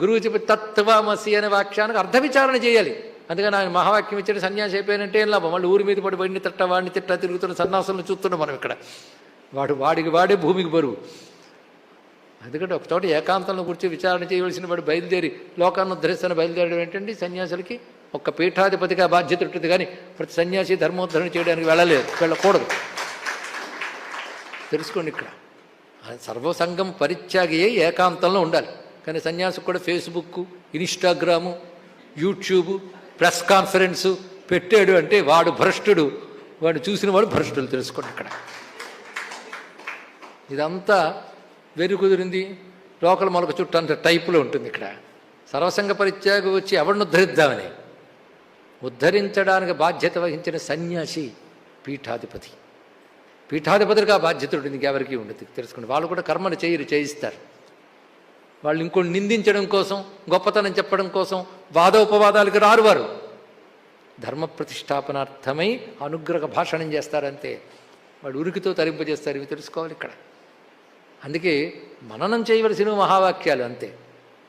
గురువు చెప్పి తత్వమసి అనే వాక్యానికి అర్థ విచారణ చేయాలి. అందుకని ఆయన మహావాక్యం ఇచ్చిన సన్యాసి అయిపోయినంటే ఏం లాభం? వాళ్ళు ఊరి మీద పడి వాడిని తిట్ట వాడిని తిట్ట తిరుగుతున్న సన్యాసులను చూస్తున్నాం మనం ఇక్కడ. వాడు వాడికి వాడే భూమికి బరువు. ఎందుకంటే ఒక చోట ఏకాంతంలో కూర్చొని విచారణ చేయవలసిన వాడు బయలుదేరి లోకాన్ని ఉద్ధరిస్తున్న బయలుదేరడం ఏంటంటే సన్యాసులకి ఒక్క పీఠాధిపతిగా బాధ్యత ఉంటుంది కానీ ప్రతి సన్యాసి ధర్మోద్ధరణ చేయడానికి వెళ్ళలేదు వెళ్ళకూడదు. తెలుసుకోండి ఇక్కడ. సర్వసంగం పరిత్యాగి ఏకాంతంలో ఉండాలి. కానీ సన్యాసి కూడా Facebook Instagram YouTube press conference పెట్టాడు అంటే వాడు భ్రష్టుడు. వాడు చూసిన వాడు భ్రష్టులు తెలుసుకోండి ఇక్కడ ఇదంతా వెరు కుదిరింది. లోకల్ మొలక చుట్టూ అంత టైపులో ఉంటుంది ఇక్కడ. సర్వసంగ పరిత్యాగం వచ్చి ఎవరిని ఉద్ధరిద్దామని? ఉద్ధరించడానికి బాధ్యత వహించిన సన్యాసి పీఠాధిపతి. పీఠాధిపతికి బాధ్యత ఉంటుంది ఇంకెవరికి ఉండదు. తెలుసుకోండి వాళ్ళు కూడా కర్మను చేయరు చేయిస్తారు. వాళ్ళు ఇంకోటి నిందించడం కోసం గొప్పతనం చెప్పడం కోసం వాదోపవాదాలకు రారు వారు ధర్మ ప్రతిష్టాపనార్థమై అనుగ్రహ భాషణం చేస్తారంతే. వాడు ఉరికితో తరింపజేస్తారు ఇవి తెలుసుకోవాలి ఇక్కడ. అందుకే మననం చేయవలసిన మహావాక్యాలు అంతే.